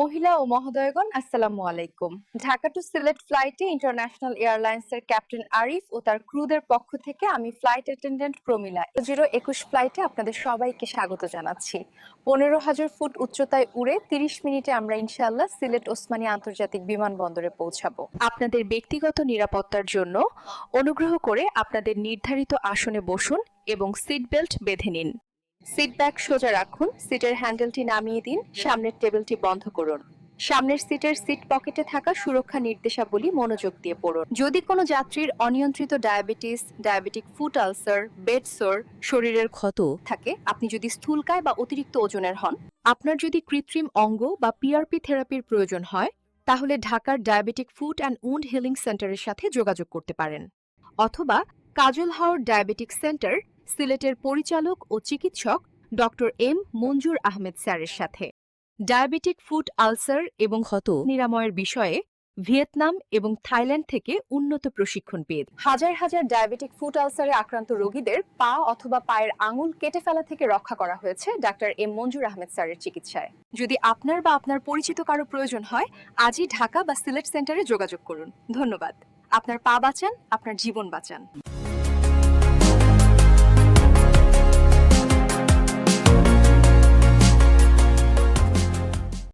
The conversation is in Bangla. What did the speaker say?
মহিলা ও মহোদয়গণ, আসসালামু আলাইকুম। ঢাকা টু সিলেট ফ্লাইটে ইন্টারন্যাশনাল এয়ারলাইন্সের ক্যাপ্টেন আরিফ ও তার ক্রুদের পক্ষ থেকে আমি ফ্লাইট অ্যাটেন্ডেন্ট প্রমিলা জিরো একুশ ফ্লাইটে আপনাদের সবাইকে স্বাগত জানাচ্ছি। পনেরো হাজার ফুট উচ্চতায় উড়ে তিরিশ মিনিটে আমরা ইনশাআল্লাহ সিলেট ওসমানী আন্তর্জাতিক বিমানবন্দরে পৌঁছাবো। আপনাদের ব্যক্তিগত নিরাপত্তার জন্য অনুগ্রহ করে আপনাদের নির্ধারিত আসনে বসুন এবং সিট বেল্ট বেঁধে নিন। সিট ব্যাক সোজা রাখুন সিটের হ্যান্ডেলটি নামিয়ে দিন, সামনের টেবিলটি বন্ধ করুন। সামনের সিটের সিট পকেটে থাকা সুরক্ষা নির্দেশাবলী মনোযোগ দিয়ে পড়ুন। যদি কোনো যাত্রীর অনিয়ন্ত্রিত diabetes diabetic foot ulcer bed sore শরীরের ক্ষত থাকে, আপনি যদি স্থূলকায় বা অতিরিক্ত ওজনের হন, আপনার যদি কৃত্রিম অঙ্গ বা পিআরপি থেরাপির প্রয়োজন হয়, তাহলে ঢাকার diabetic foot and wound healing সেন্টারের সাথে যোগাযোগ করতে পারেন। অথবা কাজল হাওর ডায়াবেটিক সেন্টার সিলেটের পরিচালক ও চিকিৎসক ডক্টর এম মঞ্জুর আহমেদ স্যারের সাথে। ডায়াবেটিক ফুট আলসার এবং ক্ষত নিরাময়ের বিষয়ে ভিয়েতনাম এবং থাইল্যান্ড থেকে উন্নত প্রশিক্ষণ পেয়ে হাজার হাজার ডায়াবেটিক ফুট আলসারে আক্রান্ত রোগীদের পা অথবা পায়ের আঙুল কেটে ফেলা থেকে রক্ষা করা হয়েছে ডাক্তার এম মঞ্জুর আহমেদ স্যারের চিকিৎসায়। যদি আপনার বা আপনার পরিচিত কারও প্রয়োজন হয়, আজই ঢাকা বা সিলেট সেন্টারে যোগাযোগ করুন। ধন্যবাদ। আপনার পা বাঁচান, আপনার জীবন বাঁচান।